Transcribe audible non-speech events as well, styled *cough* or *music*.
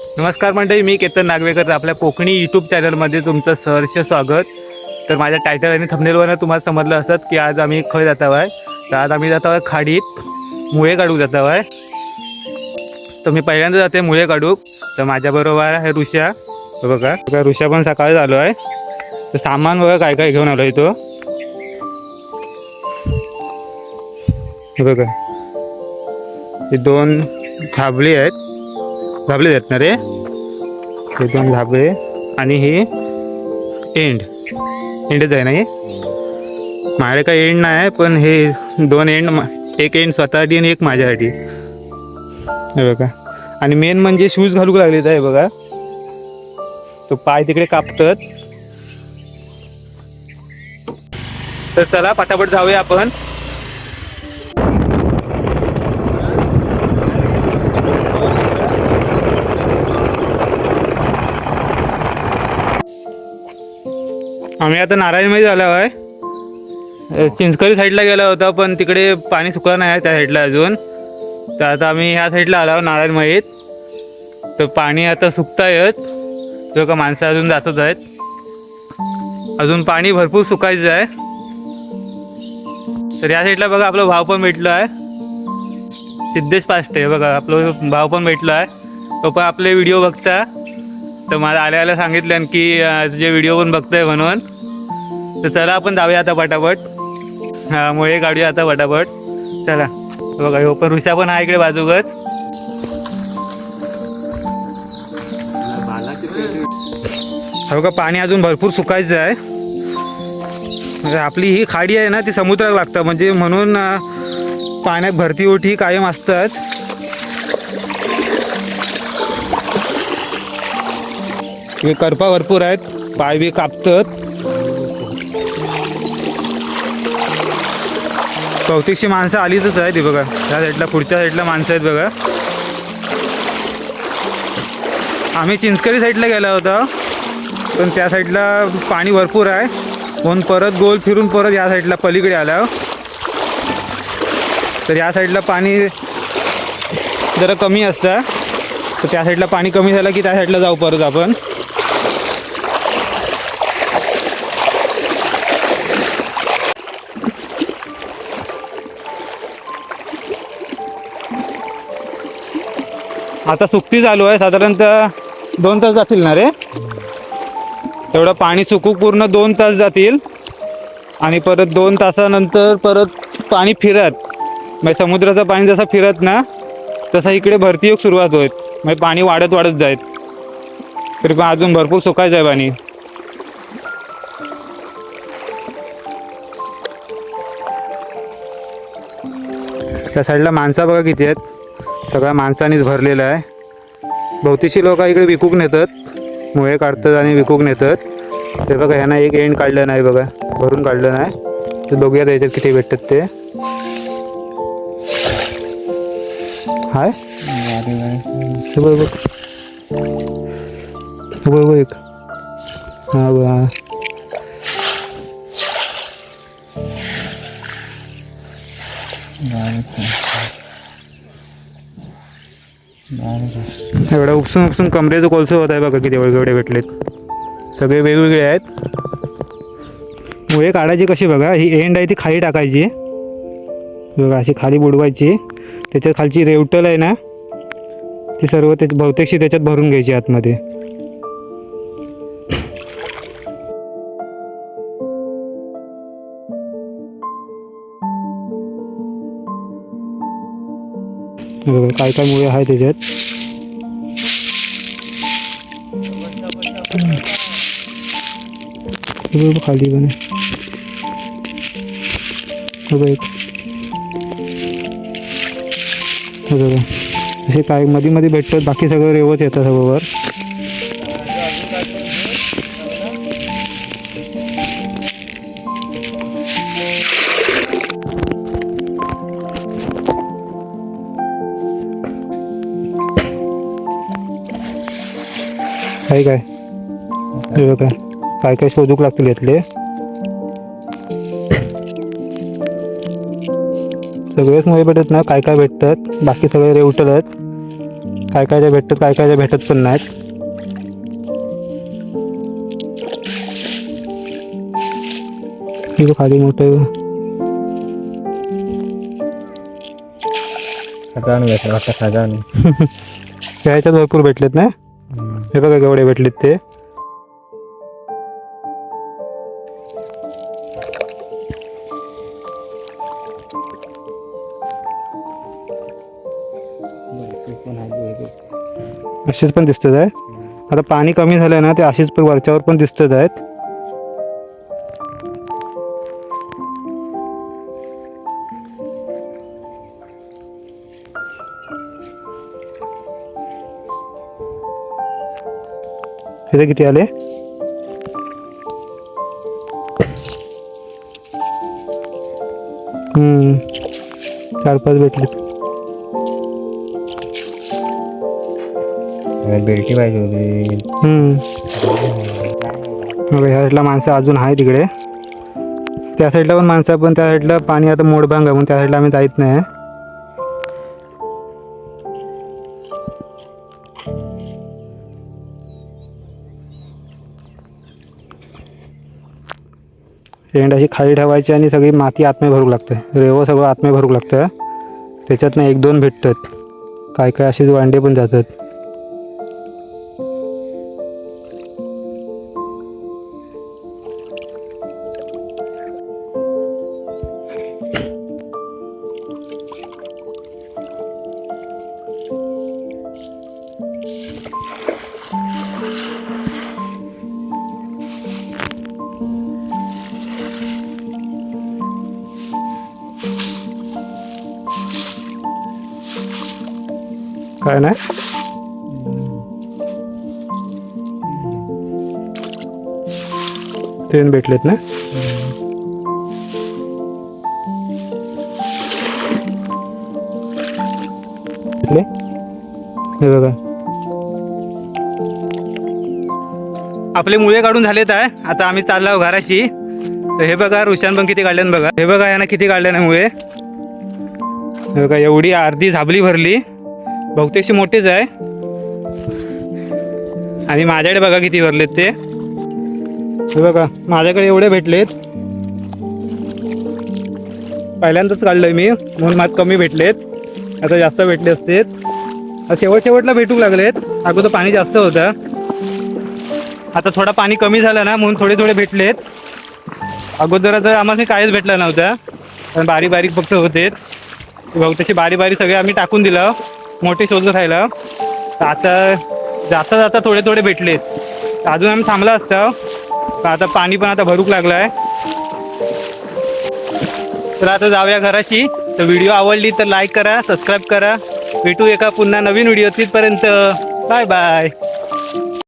नमस्कार मंडळी मी केतन नागवेकर. आपल्या कोकणी यूट्यूब चॅनलमध्ये तुमचं सहर्ष स्वागत. तर माझ्या टायटल आणि थंबनेलवरनं तुम्हाला समजलं असत की आज आम्ही खय जात आहे तर आज आम्ही जात आहे खाडीत मुळे काढू जात आहे तर मी पहिल्यांदा जाते मुळे काढू तर माझ्याबरोबर आहे ऋषा. बघा बघा ऋषा पण सकाळी आलो आहे तर सामान बघा काय काय घेऊन आलो आहे तो बघा. हे दोन थाबली आहेत. झाबले आहेत ना रे? हे दोन झाबळे आणि हे एंड एंडच आहे ना हे? माझ्याकडे काही एंड नाही आहे पण हे दोन एंड मा- एक एंड स्वतःसाठी आणि एक माझ्यासाठी. हे बघा. आणि मेन म्हणजे शूज घालू लागलेत आहे बघा. तो पाय तिकडे कापतात. तर चला पटापट जाऊया आपण. आम्ही आता नारायणमध्ये झालो आहे. चिंचकरी साईडला गेला होता पण तिकडे पाणी सुकलं नाही आहे त्या साईडला अजून. तर आता आम्ही ह्या साईडला आलो नारायणमयीत तर पाणी आता सुकतायच. जो का माणसं अजून जातच आहेत. अजून पाणी भरपूर सुकायचं आहे. तर या साईडला बघा आपलं भाव पण भेटलो आहे. सिद्धेश पाष्टे बघा आपलं भाव पण भेटलो आहे. तो पण आपले व्हिडिओ बघता तर मला आल्या आल्या सांगितलं की तुझे व्हिडिओ पण बघतोय म्हणून. तर चला आपण जाऊया आता पटापट. हा मुळे काढूया आता पटापट. चला. बघा हो पण ऋषा पण आहे इकडे बाजूगत. हो का पाणी अजून भरपूर सुकायचं आहे. म्हणजे आपली ही खाडी आहे ना ती समुद्राला लागतं. म्हणजे म्हणून पाण्यात भरती ओठी कायम असतात. हे करपा भरपूर आहेत. पाय बी कापतात. बहुतेकशी माणसं आलीच आहे ती बघा. त्या साईडला पुढच्या साईडला माणसं आहेत बघा. आम्ही चिंचकरी साईडला गेला होता पण त्या साईडला पाणी भरपूर आहे. म्हणून परत गोल फिरून परत या साईडला पलीकडे आला. तर या साईडला पाणी जरा कमी असतं. तर त्या साईडला पाणी कमी झालं की त्या साईडला जाऊ परत आपण. आता सुकती चालू आहे. साधारणतः दोन तास जातील ना रे? तेवढं पाणी सुकू पूर्ण दोन तास जातील. आणि परत दोन तासानंतर परत पाणी फिरत. म्हणजे समुद्राचं पाणी जसं फिरत ना तसा इकडे भरती योग सुरुवात होईल. म्हणजे पाणी वाढत वाढत जाईल. तरी पण अजून भरपूर सुकायचं आहे पाणी. त्या साईडला माणसं बघा किती आहेत. सगळ्या माणसांनीच भरलेलं आहे. बहुतेशी लोक इकडे विकूक नेतात. मुळे काढतात आणि विकूक नेतात. ते बघा ह्यांना एक एंड काढलं नाही बघा. भरून काढलं नाही. ते बघूया त्याच्यात किती भेटतात ते. हाय? बघ बघ. बघ एक. हा बघ एवढा उपसून उपसून कमरेचं कोलसं होत आहे बघा किती वेगवेगळे भेटलेत. सगळे वेगवेगळे आहेत. मुळे काढायची कशी बघा ही एंड आहे ती खाली टाकायची. बघा अशी खाली बुडवायची. त्याच्यात खालची रेवटल आहे ना ती सर्व ते बहुतेकशी त्याच्यात भरून घ्यायची आतमध्ये. हे बघा काय काय मुळे आहे त्याच्यात हे खाली पण आहे. हे एक. हे बघा काय मध्ये मध्ये भेटतात बाकी सगळं रेवत येतं सगळं वर काय हे बघा काय काय शोधूक लागतील यातले. सगळेच मुळे भेटत ना काय काय भेटतात? बाकी सगळे रेवटल आहेत काय काय ते भेटतात काय काय ते भेटत पण नाहीत. खाली मोठं खजान भेटला आता ह्याच्यात *laughs* भरपूर भेटलेत ना? हे बघा केवढे भेटलेत ते. असेच पण दिसत आहे. आता पाणी कमी झालं ना ते असेच पण वरच्यावर पण दिसत आहेत. ह्याचे किती आले? हम्म. चार पाच भेटले बेल्टी पाहिजे होती. मग ह्या साईडला माणसं अजून आहे तिकडे. त्या साईडला पण माणसं पण त्या साईडला पाणी आता मोडभांग आहे म्हणून त्या साईडला आम्ही जात नाही. शेंड अशी खाली ठेवायची आणि सगळी माती आतमे भरू लागते. रेवं सगळं आतमे भरू लागतं. त्याच्यातनं एक दोन भेटतात. काय काय असेच वांडे पण जातात. काय नाही? ट्रेन भेटलेत ना? भेटले हे बघा. आपले मुळे काढून झालेत आहे आता आम्ही चाललो घराशी. तर हे बघा रुशान पण किती काढल्यान बघा. हे बघा यांना किती काढले ना मुळे. हे बघा एवढी अर्धी झाबली भरली. बहुतेकशी मोठीच आहे. आणि माझ्याकडे बघा किती भरलेत ते. हे बघा माझ्याकडे एवढे भेटलेत. पहिल्यांदाच काढलंय मी म्हणून मात कमी भेटलेत. आता जास्त भेटले असतेत शेवट शेवटला भेटू लागलेत. अगोदर पाणी जास्त होतं. आता थोडा पाणी कमी झालं ना म्हणून थोडे थोडे भेटलेत. अगोदर तर आम्हाला काहीच भेटलं नव्हतं. पण बारीक बारीक फक्त होते बहुतेक बारी बारीक सगळे आम्ही टाकून दिलं. मोठे शोधत राहिलं. आता जाता जाता थोडे थोडे भेटलेत अजून आम्ही थांबला असतं. आता पाणी पण आता भरूक लागलं आहे तर आता जाऊया घराशी. तर व्हिडिओ आवडली तर लाईक करा सबस्क्राईब करा. भेटू एका पुन्हा नवीन व्हिडिओ तिथपर्यंत बाय बाय